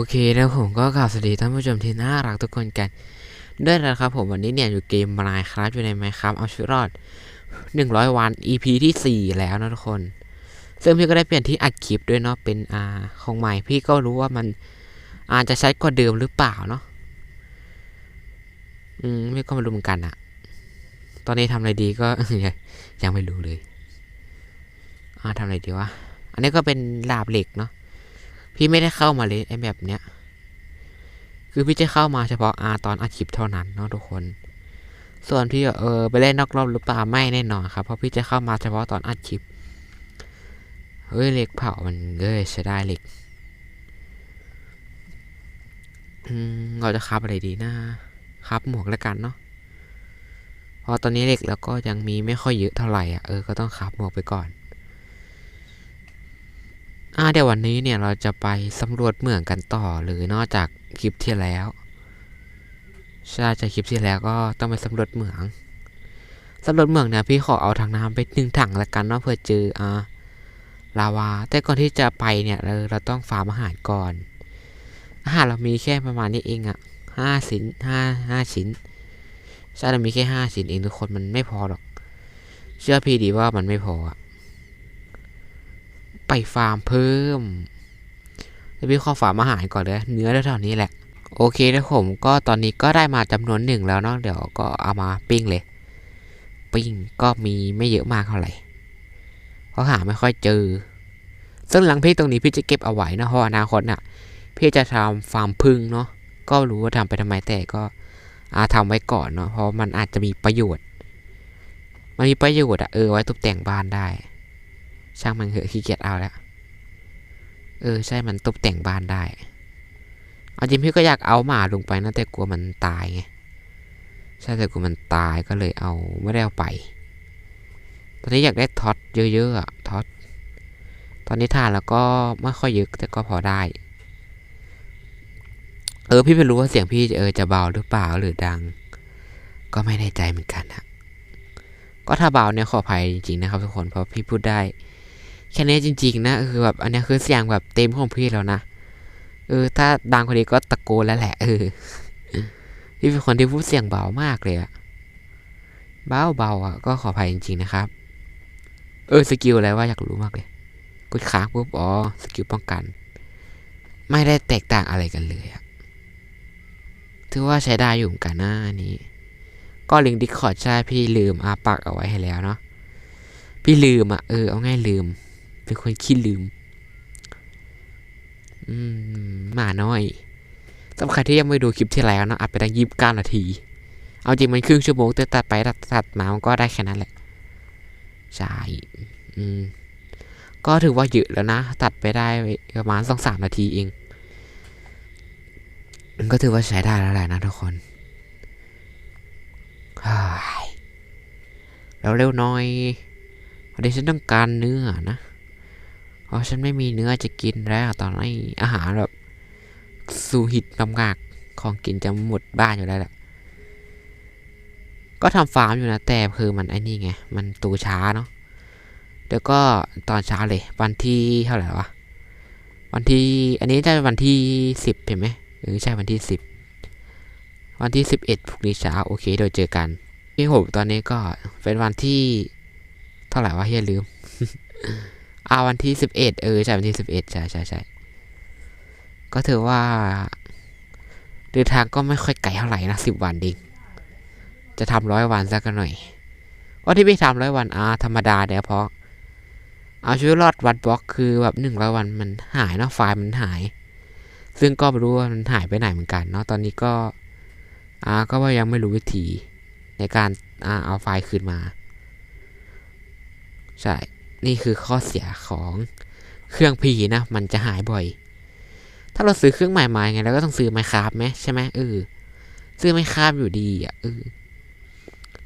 โอเคแล้วผมก็กล่าวสวัสดีท่านผู้ชมที่น่ารักทุกคนกัน ด้วยนะครับผมวันนี้เนี่ยอยู่เกมมายครับอยู่ในไมครับเอาชีวิตรอด 100 วัน EP ที่ 4 แล้วนะทุกคน ซึ่งพี่ก็ได้เปลี่ยนที่อัดคลิปด้วยเนาะเป็นอ่าของใหม่พี่ก็รู้ว่ามันอาจจะใช้กว่าเดิมหรือเปล่าเนาะอืมพี่ก็ไม่รู้เหมือนกันอะตอนนี้ทำอะไรดีก็ยังไม่รู้เลย อ่าทำอะไรดีวะอันนี้ก็เป็นลาบเหล็กเนาะ พี่ไม่ได้เข้ามาเลยไอ้แบบเนี้ย คือพี่จะเข้ามาเฉพาะอาตอนอัดคลิปเท่านั้นเนาะทุกคน ส่วนพี่เออไปเล่นนอกรอบหรือเปล่าไม่แน่นอนครับ เพราะพี่จะเข้ามาเฉพาะตอนอัดคลิป เฮ้ยเหล็กเผามันเอ้ยใช้ได้เหล็กเราจะคับอะไรดีนะคับหมวกแล้วกันเนาะเพราะตอนนี้เหล็กแล้วก็ยังมีไม่ค่อยเยอะเท่าไหร่อะเออก็ต้องคับหมวกไปก่อน อ่าเดี๋ยววันนี้เนี่ยเราจะไปสำรวจเมืองกันต่อหรือนอกจากคลิปที่แล้วใช่จากคลิปที่แล้วก็ต้องไปสำรวจเมืองสำรวจเมืองเนี่ยพี่ขอเอาทางน้ำไปหนึ่งถังละกันเนาะเพื่อเจออ่าลาวา แต่ก่อนที่จะไปเนี่ยเราเราต้องฟาร์มอาหารก่อน อาหารเรามีแค่ประมาณนี้เองอะห้าชิ้นห้าห้าชิ้นใช่เรามีแค่ห้าชิ้นเองทุกคนมันไม่พอหรอก เชื่อพี่ดีว่ามันไม่พออะ ไปฟาร์มเพิ่มจะพี่ขอฟาร์มอาหารก่อนเลย เนื้อเท่านี้แหละ โอเคนะผมก็ตอนนี้ก็ได้มาจำนวนหนึ่งแล้วเนาะเดี๋ยวก็เอามาปิ้งเลย ปิ้งก็มีไม่เยอะมากเท่าไหร่เพราะหาไม่ค่อยเจอ ซึ่งหลังพี่ตรงนี้พี่จะเก็บเอาไว้นะเพราะอนาคตน่ะ พี่จะทำฟาร์มพึ่งเนาะก็รู้ว่าทำไปทำไมแต่ก็อาทำไว้ก่อนเนาะเพราะมันอาจจะมีประโยชน์ มันมีประโยชน์อะเออไว้ตกแต่งบ้านได้ ช่างมันเถอะขี้เกียจเอาแล้ว เออใช่มันตกแต่งบ้านได้ เอาจริงพี่ก็อยากเอาหมาลงไปนะแต่กลัวมันตายไง ใช่แต่กลัวมันตายก็เลยเอาไม่ได้เอาไป ตอนนี้อยากได้ท็อตเยอะๆอะท็อต ตอนนี้ทานแล้วก็ไม่ค่อยเยอะแต่ก็พอได้ เออพี่ไม่รู้ว่าเสียงพี่เออจะเบาหรือเปล่าหรือดัง ก็ไม่แน่ใจเหมือนกันนะก็ถ้าเบาเนี่ยขออภัยจริงๆนะครับทุกคนเพราะพี่พูดได้ แค่นี้จริงๆนะคือแบบอันนี้คือเสียงแบบเต็มของพี่แล้วนะเออ ถ้าดังคนนี้ก็ตะโกนแล้วแหละเออพี่เป็นคนที่พูดเสียงเบามากเลยอะเบาเบาอะก็ขออภัยจริงๆนะครับ เออสกิลอะไรว่าอยากรู้มากเลยกดค้างปุ๊บอ๋อสกิลป้องกัน ไม่ได้แตกต่างอะไรกันเลยอะถือว่าใช้ได้อยู่กันนะอันนี้ ก็ลิงก์ดิสคอร์ดใช่พี่ลืมอาปักเอาไว้ให้แล้วเนาะพี่ลืมอะเออเอาง่ายลืม เป็นคนขี้ลืม อืมหมาน้อยสำหรับใครที่ยังไม่ดูคลิปที่แล้วนะอัดไปตั้งยี่สิบเก้านาที เอาจริงมันครึ่งชั่วโมงแต่ตัดไปตัดตัดมามันก็ได้แค่นั้นแหละ ใช่ อืม ก็ถือว่าเยอะแล้วนะ ตัดไปได้ประมาณสองสามนาทีเอง ก็ถือว่าใช้ได้แล้วแหละนะทุกคนแล้วเร็วหน่อยวันนี้ฉันต้องการเนื้อนะ เพราะฉันไม่มีเนื้อจะกินแล้วตอนนี้อาหารแบบสูหิตลำงากของกินจะหมดบ้านอยู่แล้วแหละก็ทำฟาร์มอยู่นะแต่คือมันไอ้นี่ไง มันตูช้าเนาะเดี๋ยวก็ตอนเช้าเลย วันที่เท่าไหร่วะวันที่อันนี้จะวันที่สิบเห็นไหมเออใช่วันที่สิบวันที่สิบเอ็ดพรุ่งนี้เช้าโอเคเดี๋ยเจอกันพี่ผมตอนนี้ก็เป็นวันที่ เท่าไหร่วะเฮียลืม อ่าวันที่สิบเอ็ดเออใช่วันที่สิบเอ็ดใช่ใช่ใช่ก็ถือว่าเดินทางก็ไม่ค่อยไกลเท่าไหร่นะสิบวันดิจะทำร้อยวันสักหน่อยว่าที่พี่ทำร้อยวันอ่าธรรมดาเดี๋ยวเพราะ เอาชีวิตรอดวันบล็อกคือแบบหนึ่งร้อยวันมันหายเนาะไฟล์มันหาย ซึ่งก็ไม่รู้ว่ามันหายไปไหนเหมือนกันเนาะตอนนี้ก็อ่าก็ว่ายังไม่รู้วิธีในการอ่าเอาไฟล์คืนมา ใช่ นี่คือข้อเสียของเครื่องพีนะ มันจะหายบ่อย ถ้าเราซื้อเครื่องใหม่มาไงเราก็ต้องซื้อไมคราฟไหมใช่ไหมเออซื้อไมคราฟอยู่ดีอะเออ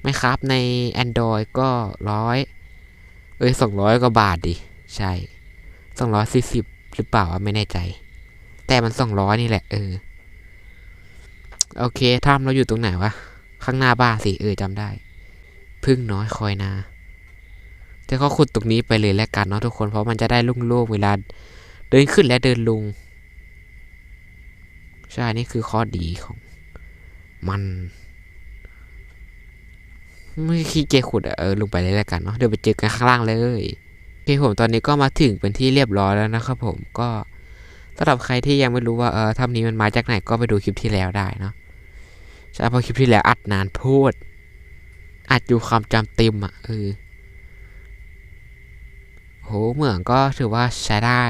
ไมคราฟใน Android ก็ร้อยเอ้ยสองร้อยกว่าบาทดิ ใช่สองร้อยสี่สิบหรือเปล่าไม่แน่ใจ แต่มันสองร้อยนี่แหละ เออ โอเคถ้ำเราอยู่ตรงไหนวะ ข้างหน้าบ้านสิ เออจำได้ พึ่งน้อยคอยนา แต่ก็ขุดตรงนี้ไปเลยแล้วกันเนาะทุกคนเพราะมันจะได้โล่งๆเวลาเดินขึ้นและเดินลง ใช่นี่คือข้อดีของมันไม่ขี้เกียจขุดอะเออลงไปเลยแล้วกันเนาะเดี๋ยวไปเจอกันข้างล่างเลยโอเคผมตอนนี้ก็มาถึงเป็นที่เรียบร้อยแล้วนะครับผมก็สำหรับใครที่ยังไม่รู้ว่าเออถ้ำนี้มันมาจากไหนก็ไปดูคลิปที่แล้วได้เนาะใช่เพราะคลิปที่แล้วอัดนานพูดอัดอยู่ความจำเต็มอะเออ หเหมืองก็ถือว่าใช้ได้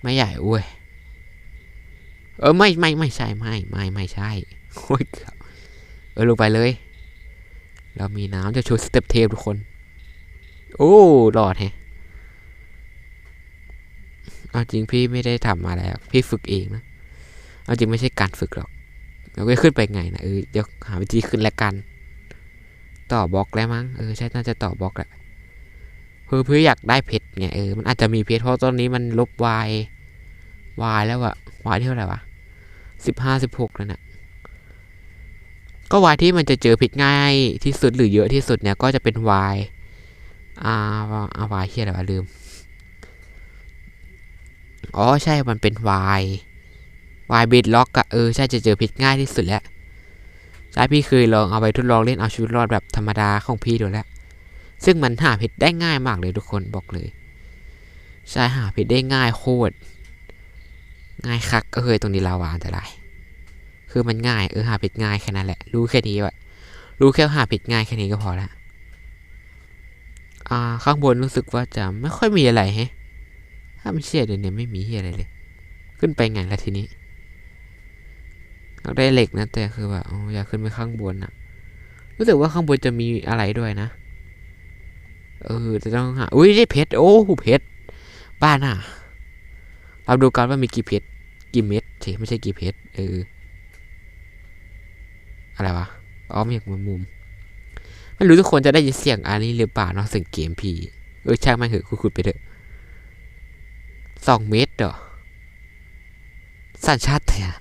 ไม่ใหญ่อุ้ยเออไม่ไม่ไม่ใช่ไม่ไม่ไม่ใช่โอ้ยเอบเออลงไปเลย เรามีน้ำจะโชว์สเต็ปเทปทุกคน โอ้รอดแฮะเอาจริงพี่ไม่ได้ทำมาแล้วพี่ฝึกเองนะเอาจริงไม่ใช่การฝึกหรอกเราก็ขึ้นไปไงนะเออเดี๋ยวหาวิธีขึ้นแล้วกัน ต่อบล็อกแล้วมั้งเออใช่น่าจะต่อบล็อกแหละ พื่อเพื่ออยากได้เพชรไงเออมันอาจจะมีเพชรเพราะตอนนี้มันลบวายวายแล้วอะวายเท่าไหร่วะสิบห้าสิบหกแล้วนะี่ยก็วายที่มันจะเจอผิดง่ายที่สุดหรือเยอะที่สุดเนี่ยก็จะเป็นวายอาอ่าวายเฮียอะไรวะลืม อ๋อใช่มันเป็นวายวายเบดล็อกอะเออใช่จะเจอผิดง่ายที่สุดแล้วใช่พี่เคยลองเอาไปทดลองเล่นเอาชีวิตรอดแบบธรรมดาของพี่ดูแล้ว ซึ่งมันหาผิดได้ง่ายมากเลยทุกคนบอกเลยใช่หาผิดได้ง่ายโคตรง่ายคักก็เคยตรงนี้ลาวาอันตรายคือมันง่ายเออหาผิดง่ายแค่นั้นแหละ รู้แค่นี้วะรู้แค่หาผิดง่ายแค่นี้ก็พอละอ่าข้างบนรู้สึกว่าจะไม่ค่อยมีอะไรแฮะถ้าไม่เชื่อเดี๋ยวนี้ไม่มีอะไรเลย ขึ้นไปไงละทีนี้เราได้เหล็กนะแต่คือแบบอออยากขึ้นไปข้างบนอะรู้สึกว่าข้างบนจะมีอะไรด้วยนะ เออจะต้องหาอุ้ยได้เพชรโอ้โหเพชรบ้านอะเราดูกันว่ามีกี่เพชรกี่เม็ดเฉไม่ใช่กี่เพชรเอออะไรวะอ๋อมีมุมมุมไม่รู้ทุกคนจะได้ยินเสียงอันนี้หรือเปล่าเนาะเสียงเกมพีเออช่างมันเถอะคุดไปเถอะสองเมตรเหรอสัญชาติแทน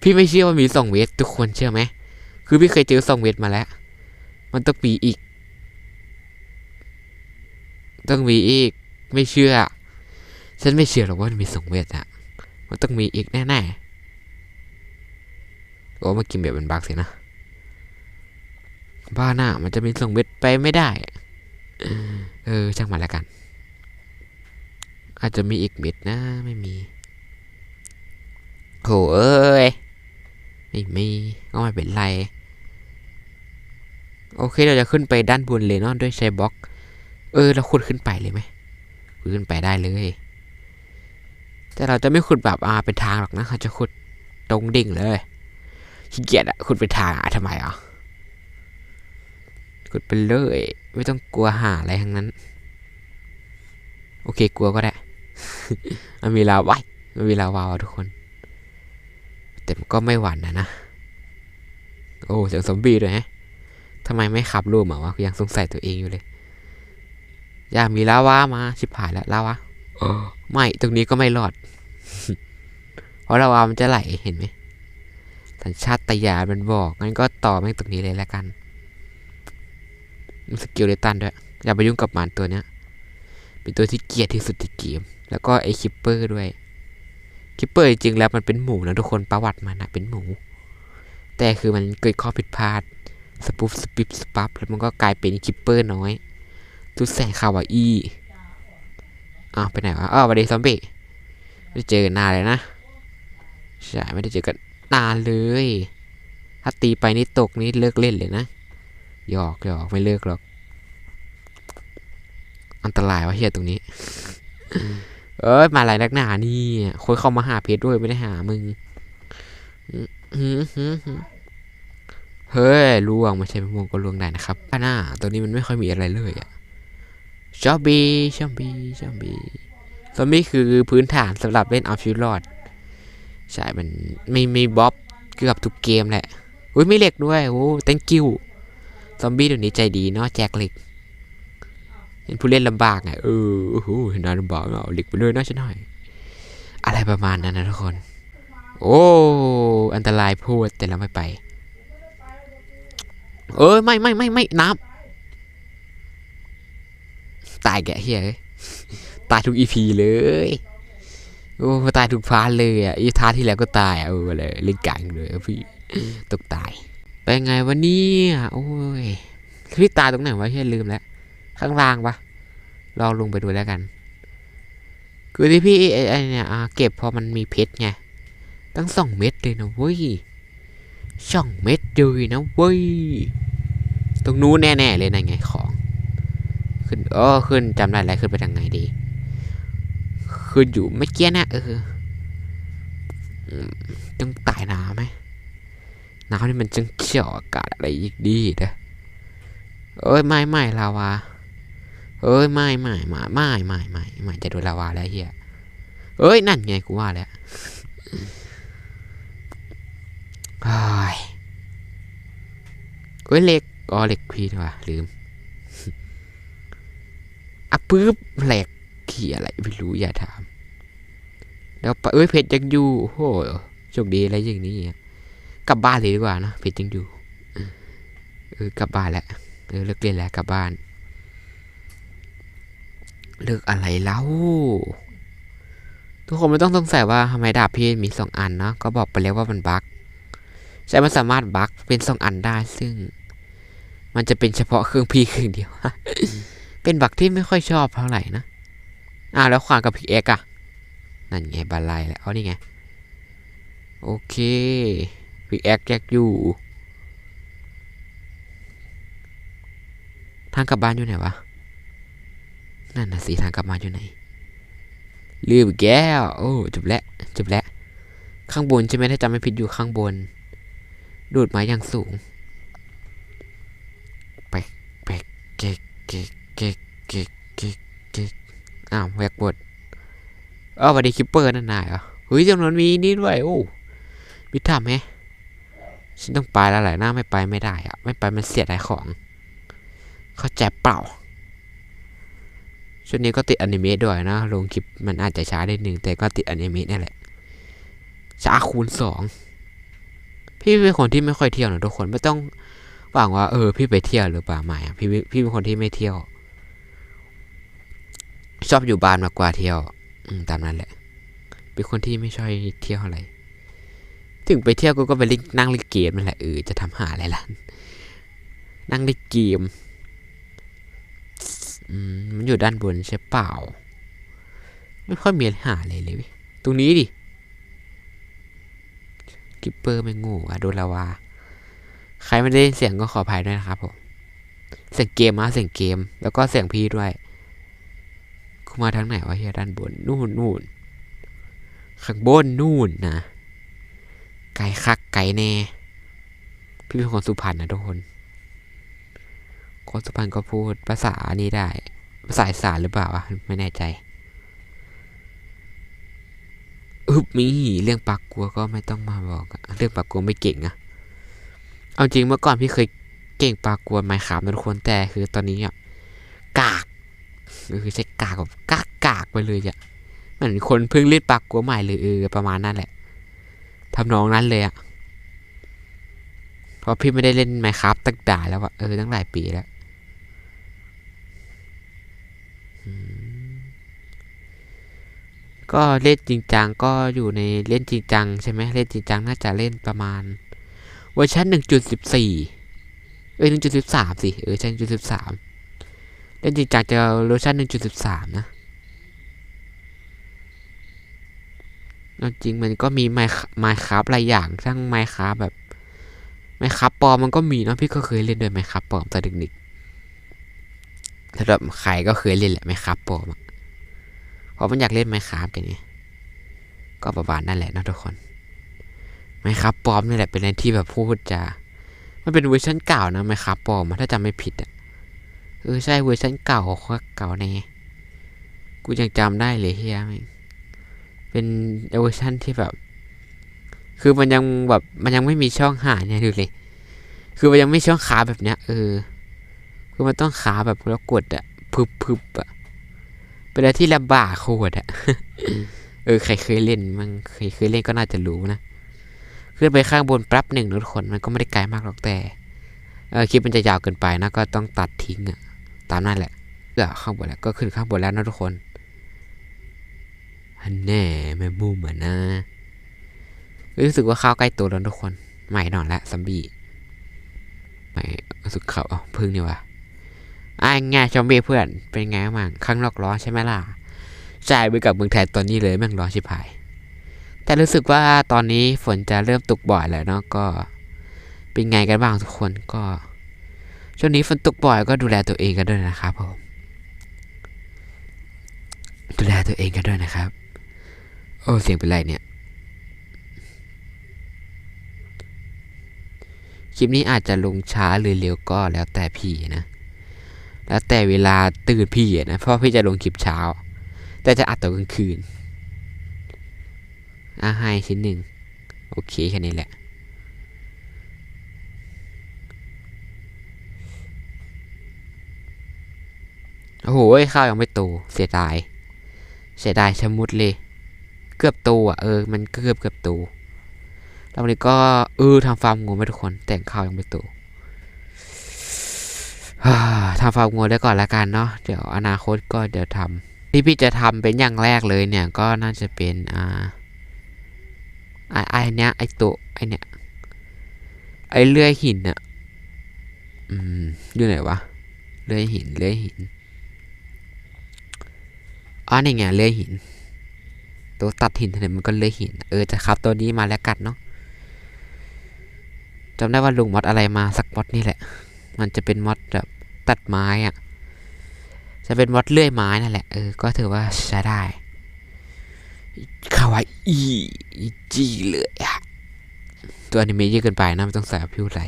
พี่ไม่เชื่อว่ามีสองเมตรทุกคนเชื่อไหมคือพี่เคยเจอสองเมตรมาแล้ว มันต้องมีอีก ต้องมีอีก ไม่เชื่อ ฉันไม่เชื่อหรอกว่ามันมีสองเมตรอะมันต้องมีอีกแน่ๆโอ้มากินแบบเป็นบักสินะบ้าหน้ามันจะมีส่งเม็ดไปไม่ได้ เออช่างมันแล้วกัน อาจจะมีอีกเม็ดนะไม่มีโหเอ้ยไม่มีก็ไม่เป็นไร โอเคเราจะขึ้นไปด้านบนเลยเนด้วยใช้บล็อก เออเราขุดขึ้นไปเลยไหมขุดขึ้นไปได้เลย แต่เราจะไม่ขุดแบบอ่าเป็นทางหรอกนะเราจะขุดตรงดิ่งเลยขี้เกียจอะขุดเป็นทางอะทำไมอะขุดไปเลย ไม่ต้องกลัวหาอะไรทั้งนั้น โอเคกลัวก็ได้มันมีลาวายมันมีลาวาวทุกคน แต่มันก็ไม่หวั่นนะนะโอ้เสียงซอมบี้ด้วยฮะทำไมไม่ขับรูมาวะยังสงสัยตัวเองอยู่เลย อยากมีลาวามาชิบหายแล้วลาวาไม่ตรงนี้ก็ไม่รอด เพราะลาวามันจะไหลเห็นไหมสัญชาตญาณมันบอกงั้นก็ต่อแม่งตรงนี้เลยแล้วกันสกิลเลตันด้วยอย่าไปยุ่งกับมันตัวเนี้ยเป็นตัวที่เกลียดที่สุดในเกม แล้วก็ไอคิปเปอร์ด้วยคิปเปอร์จริงๆแล้วมันเป็นหมูนะทุกคนประวัติมันนะเป็นหมู แต่คือมันเกิดข้อผิดพลาดสปุบสปิบสปับแล้วมันก็กลายเป็นคิปเปอร์น้อย ทุกแสงคาวาอีอ้าวไปไหนวะอ้าววันเดซอมบี้ไม่ได้เจอกันนานเลยนะใช่ไม่ได้เจอกันนานเลยถ้าตีไปนี่ตกนี่เลิกเล่นเลยนะหยอกหยอกไม่เลิกหรอก อันตรายวะเฮียตรงนี้ เอ้ยมาอะไรนักหนานี่คนเข้ามาหาเพจด้วยไม่ได้หามึงเฮ้ยล่วงไม่ใช่มะม่วงก็ล่วงได้นะครับป้าหน้าตัวนี้มันไม่ค่อยมีอะไรเลยอะ ชอบบีชอบบีชอบบีซอมบี้คือพื้นฐานสำหรับเล่นเอาชีวิตรอด ใช่ มันไม่มีบ๊อบเกือบทุกเกมแหละ อุ้ยไม่เหล็กด้วย โอ้ thank you ซอมบี้เดี๋ยวนี้ใจดีเนาะแจกเหล็ก เห็นผู้เล่นลำบากไงเออโอ้โหเห็นนายลำบากเอาเหล็กไปเลยนะฉันหน่อย อะไรประมาณนั้นนะทุกคน โอ้ อันตรายพูดแต่เราไม่ไป เอ้ยไม่ไม่ไม่ไม่น้ำ ตายแกเฮียตายทุกอีพีเลย โอ้ตายทุกพาร์ทเลยอะอีทาร์ทที่แล้วก็ตายอะเออเลยเล่นกลางเลยพี่ตกตาย ไปไงวันนี้โอ้ยพี่ตายตรงไหนวะเฮียลืมแล้ว ข้างล่างปะลองลงไปดูแล้วกัน คือที่พี่ไอ้เนี่ยเก็บพอมันมีเพชรไงตั้งสองเม็ดเลยนะเว้ยสองเม็ดเลยนะเว้ยตรงนู้นแน่ๆเลยนะไงของ ขึ้นเออขึ้นจำได้แล้วขึ้นไปทางไหนดี ขึ้นอยู่ไม่เกี้ยนะเออต้องตายน้ำไหมน้ำนี่มันจังเขียวอากาศอะไรอีกดีนะเอ้ยไม่ไม่ลาวาเอ้ยไม่ไม่ไม่ไม่ไม่ไม่ไม่จะโดนลาวาแล้วเฮียเอ้ยนั่นไงกูว่าแล้วไอ้ายเอ้ยเหล็กอ๋อเล็กพีนว่ะลืม ปึ๊บเหล็กขี่อะไรไม่รู้อย่าถาม แล้วไปเอ้ยเพชรยังอยู่โอ้โหโชคดีอะไรอย่างนี้กลับบ้านเลยดีกว่านะเพชรยังอยู่เออกลับบ้านแหล้วเออเลิกเรียนแล้วกลับบ้าน เลือกอะไรแล้วทุกคนไม่ต้องสงสัยว่าทำไมดาบพี่มีสองอันเนาะก็บอกไปแล้วว่ามันบั๊กใช่มันสามารถบั๊กเป็นสองอันได้ซึ่ง มันจะเป็นเฉพาะเครื่องพี่เครื่องเดียว เป็นบักที่ไม่ค่อยชอบเท่าไหร่นะอ้าวแล้วขวางกับพิกเอ็กอะนั่นไงบาลายแล้วเอานี่ไง โอเคพิกเอ็กแยกอยู่ ทางกลับบ้านอยู่ไหนวะ นั่นนะสีทางกลับมาอยู่ไหนลืมแก้ว โอ้จบแล้วจบแล้ว ข้างบนใช่ไหมถ้าจำไม่ผิดอยู่ข้างบน ดูดไม้อย่างสูง ไปไปเก๊กเก๊ก เก๊กเก๊กเก๊กเก๊กอ้าวแวกบดเออวันดีคิปเปอร์นั่นนายเหรอเฮ้ยจำนวนมีนี่ด้วยโอ้มิทำไหมฉันต้องไปแล้วแหละหน้าไม่ไปไม่ได้อะไม่ไปมันเสียดายของ เข้าใจเปล่าช่วงนี้ก็ติดอนิเมะด้วยนะลงคลิปมันอาจจะช้าได้หนึ่งแต่ก็ติดอนิเมะนี่แหละช้าคูณสองพี่เป็นคนที่ไม่ค่อยเที่ยวนะทุกคนไม่ต้องหวังว่าเออพี่ไปเที่ยวหรือเปล่าไม่พี่พี่เป็นคนที่ไม่เที่ยว ชอบอยู่บ้านมากกว่าเที่ยวตามนั้นแหละ เป็นคนที่ไม่ชอบเที่ยวอะไร ถึงไปเที่ยวกูก็ไปนั่งเล่นเกมนั่นแหละเออจะทำหาอะไรล่ะ นั่งเล่นเกมมันอยู่ด้านบนใช่เปล่า ไม่ค่อยมีหาเลยเลยว้ยตรงนี้ดิ กิปเปอร์ไม่งูอะโดนลาวา ใครไม่ได้ยินเสียงก็ขออภัยด้วยนะครับผม เสียงเกมมาเสียงเกม แล้วก็เสียงพี่ด้วย มาทางไหนวะเฮียด้านบน นู่นนู่นข้างบนนู่นนะ ไกลคักไกลแน่ พี่เป็นคนสุพรรณนะทุกคน คนสุพรรณก็พูดภาษานี้ได้ ภาษาอีสานหรือเปล่าวะ ไม่แน่ใจ อึบมีเรื่องปากกลัวก็ไม่ต้องมาบอก เรื่องปากกลัวไม่เก่งอะเอาจริงเมื่อก่อนพี่เคยเก่งปากกลัวไมค์ขามนะทุกคนแต่คือตอนนี้อะกาก ก็คือใช้กากแบบกากกากไปเลยอะเหมือนคนเพิ่งเล่นปากกลัวใหม่หรือประมาณนั้นแหละทำนองนั้นเลยอะเพราะพี่ไม่ได้เล่นไมครับตั้งด่าแล้วอะเออตั้งหลายปีแล้วก็เล่นจริงจังก็อยู่ในเล่นจริงจังใช่ไหมเล่นจริงจังน่าจะเล่นประมาณ เวอร์ชันหนึ่งจุดสิบสี่เอ้ยจุดสิบสามสิ เออใช่งจุดสิบสาม เล่นจริงจังจะเวอร์ชันหนึ่งจุดสิบสามนะจริงมันก็มีไมค์ไมครับหลายอย่างทั้งไมครับแบบไมครับปลอมมันก็มีเนาะพี่ก็เคยเล่นด้วยไมครับปลอมตอนเด็กๆสำหรับใครก็เคยเล่นแหละไมครับปลอมเพราะมันอยากเล่นไมค r a f t กันไงก็ประมาณนั่นแหละนะทุกคนไมค r a f t ปลอมนี่แหละเป็นอะไรที่แบบพูดจะมันเป็นเวอร์ชันเก่านะไมค r a f t ปลอมถ้าจำไม่ผิดอะ เออใช่เวอร์ชันเก่าก็เก่าแน่กูยังจำได้เลยเฮียมเป็นเวอร์ชันที่แบบ คือมันยังแบบมันยังไม่มีช่องหาเนี่ยดูเลยคือมันยังไม่ช่องขาแบบเนี้ยเออ คือมันต้องขาแบบแล้วกดอะพึบพึบอะเป็นอะไรที่ลำบากโคตรอะเออใครเคยเล่นมันเคยเคยเล่นก็น่าจะรู้นะขึ้นไปข้างบนแป๊บหนึ่งทุกคนมันก็ไม่ได้ไกลมากหรอกแต่เออคลิปมันจะยาวเกินไปนะก็ต้องตัดทิ้งอะ ตามนั่นแหละเออข้างบนแล้วก็ขึ้นข้างบนแล้วนะทุกคนฮันแน่แม่บูมอะนะรู้สึกว่าข้าวใกล้ตัวแล้วทุกคนใหม่นอนแล้วซัมบี้ไม่รู้สึกเขาเอาพึ่งนี่วะอ่าไงชอมบี้เพื่อนเป็นไงบ้างข้างนอกร้อนใช่ไหมล่ะใช่ไปกับเมืองไทยตอนนี้เลยแม่งร้อนชิบหาย แต่รู้สึกว่าตอนนี้ฝนจะเริ่มตกบ่อยแล้วเนาะก็เป็นไงกันบ้างทุกคนก็ ช่วงนี้ฝนตกบ่อยก็ดูแลตัวเองกันด้วยนะครับผม ดูแลตัวเองกันด้วยนะครับ โอ้ เสียงเป็นไรเนี่ย คลิปนี้อาจจะลงช้าหรือเร็วก็แล้วแต่พี่นะ แล้วแต่เวลาตื่นพี่นะ เพราะพี่จะลงคลิปเช้า แต่จะอัดตอนกลางคืนอะให้ชิ้นหนึ่ง โอเคแค่นี้แหละ โอ้โหข้าวยังไม่โตเสียดาย เสียดายชะมุดเลย เกือบโตอะเออมันเกือบเกือบโตแล้ววันนี้ก็เออทำฟาร์มงูไหมทุกคน แต่งข้าวยังไม่โตทำฟาร์มงูได้ก่อนละกันเนาะเดี๋ยวอนาคตก็เดี๋ยวทำที่พี่จะทำเป็นอย่างแรกเลยเนี่ยก็น่าจะเป็นอ่าไอ้ไอ้เนี้ยไอโตะไอ้เนี้ยไอ้เลื่อยหินอะอืมอยู่ไหนวะเลื่อยหินเลื่อยหิน อ๋อนี่ไงเลื่อยหิน ตัวตัดหินเนี่ยมันก็เลื่อยหิน เออจะครับตัวนี้มาแล้วกันเนาะจำได้ว่าลุงมอดอะไรมาสักมอดนี่แหละ มันจะเป็นมอดแบบตัดไม้อะจะเป็นมอดเลื่อยไม้นั่นแหละ เออ ก็ถือว่าใช้ได้คาวาอีจีเลยอะตัวอนิเมะเยอะเกินไปนะไม่ต้องใส่พิวไหล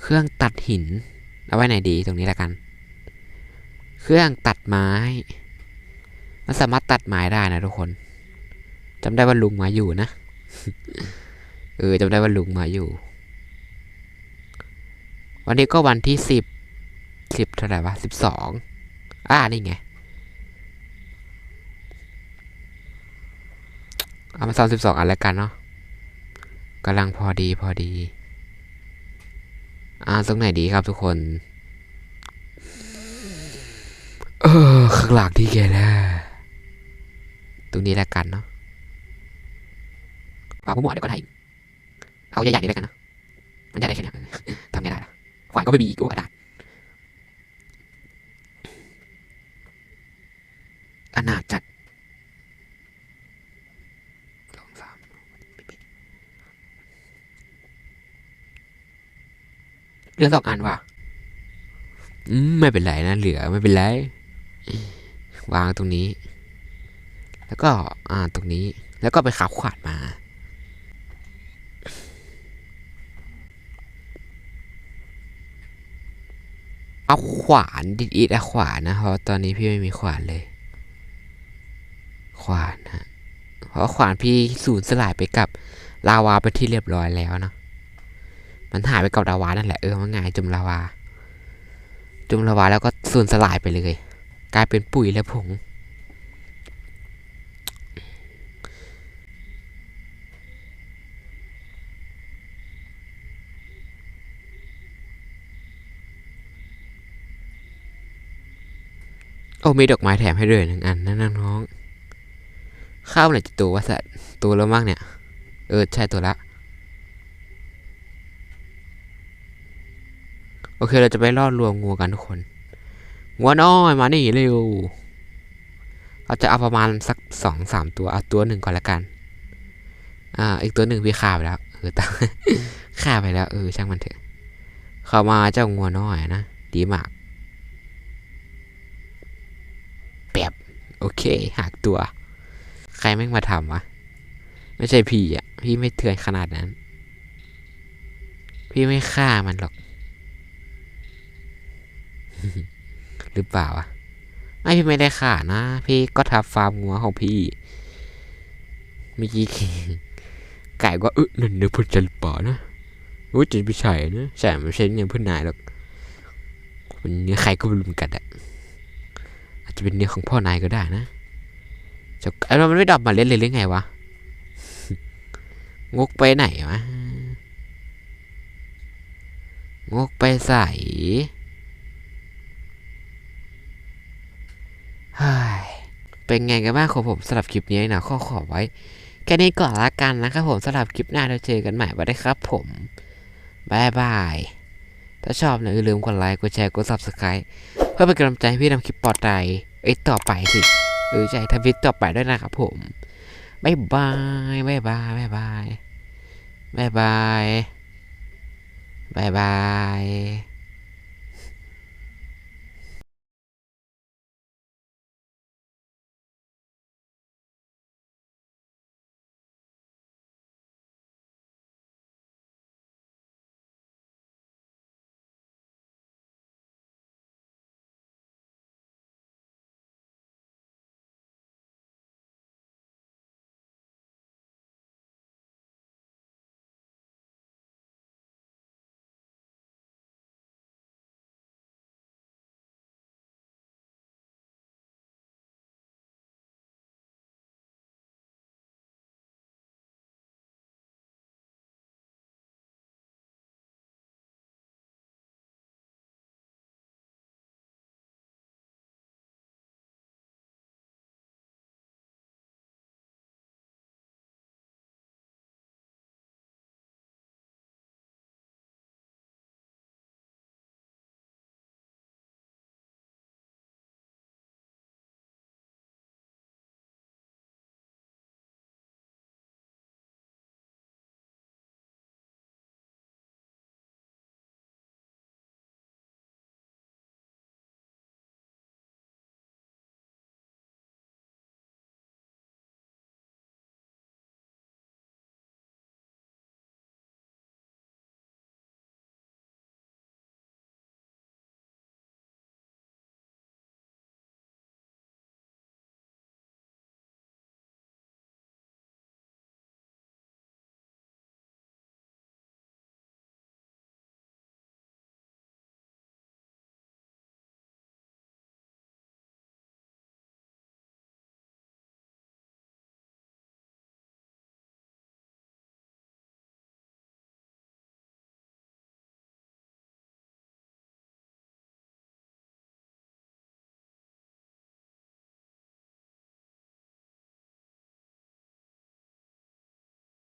เครื่องตัดหิน เอาไว้ไหนดีตรงนี้แล้วกัน เครื่องตัดไม้ มันสามารถตัดไม้ได้นะทุกคนจำได้ว่าลุงมาอยู่นะ เออจำได้ว่าลุงมาอยู่ วันนี้ก็วันที่สิบสิบเท่าไหร่วะสิบสองอ่านี่ไงเอามาสามสิบสองอันแล้วกันเนาะกำลังพอดีพอดี อ่าตรงไหนดีครับทุกคน เออข้างหลังที่แกแล้วตรงนี้แล้วกันเนาะเอาผมหมดเดี๋ยวก็ได้เอาใหญ่ๆนี่แล้วกันเนาะมันจะได้แค่เนี้ทำไงได้ล่ะขวานก็ไม่มีอีกกระดาษอนาจจัดสองสามเหลือสองอันว่ะ อืม ไม่เป็นไรนะ เหลือไม่เป็นไร วางตรงนี้ แล้วก็อ่าตรงนี้แล้วก็ไปขับขวานมาเอาขวานดิดอีดอะขวานนะเพราะตอนนี้พี่ไม่มีขวานเลย ขวานฮะเพราะขวานพี่สูญสลายไปกับลาวาไปที่เรียบร้อยแล้วเนาะมันหายไปกับลาวานั่นแหละเออมันง่ายจมลาวาจุ่มละวาแล้วก็สูญสลายไปเลย กลายเป็นปุ๋ยและผง โอ้มีดอกไม้แถมให้ด้วยหนึ่งอันนั่นน้องข้าวไหนจะตัววะสัตตัวแล้วมากเนี่ย เออ ใช่ตัวละ โอเคเราจะไปล่อลวงงูกันทุกคน งัวน้อยมานี่เร็วเราจะเอาประมาณสักสองสามตัวเอาตัวหนึ่งก่อนละกัน อ่า อีกตัวหนึ่งพี่ฆ่าไปแล้วเออตาฆ่าไปแล้วเออช่างมันเถอะ เข้ามาเจ้างัวน้อยนะดีมากแบบโอเคหักตัว ใครแม่งมาทำวะไม่ใช่พี่อะ พี่ไม่เถื่อนขนาดนั้น พี่ไม่ฆ่ามันหรอก หรือเปล่าอะไม่พี่ไม่ได้ฆ่านะ พี่ก็ทับฟาร์มงัวของพี่เมื่อกี้ไก่ก็เออนั่นเนื้อพื่นจะหรือเปล่านะโอ้ยจะไม่ใช่นะใช่ไม่ใช่เนื้อพื่อนนายหรอกเป็นเนื้อใครก็ไม่รู้เหมือนกันอะอาจจะเป็นเนื้อของพ่อนายก็ได้นะจะไอ้เรามันไม่ดับมาเล่นเลยหรือไงวะงกไปไหนวะงกไปใส่ เป็นไงกันบ้างของผมสำหรับคลิปนี้นะข้อขอไว้แค่นี้ก่อนละกันนะครับผมสำหรับคลิปหน้าเราเจอกันใหม่ไว้ได้ครับผมบายบาย ถ้าชอบนะอย่าลืมกดไลค์กดแชร์กด subscribe เพื่อเป็นกำลังใจให้พี่ทำคลิปต่อไปเอ้ยต่อไปสิเออใช่ทำคลิปต่อไปด้วยนะครับผมบายบายบายบายบายบายบายบายบายบาย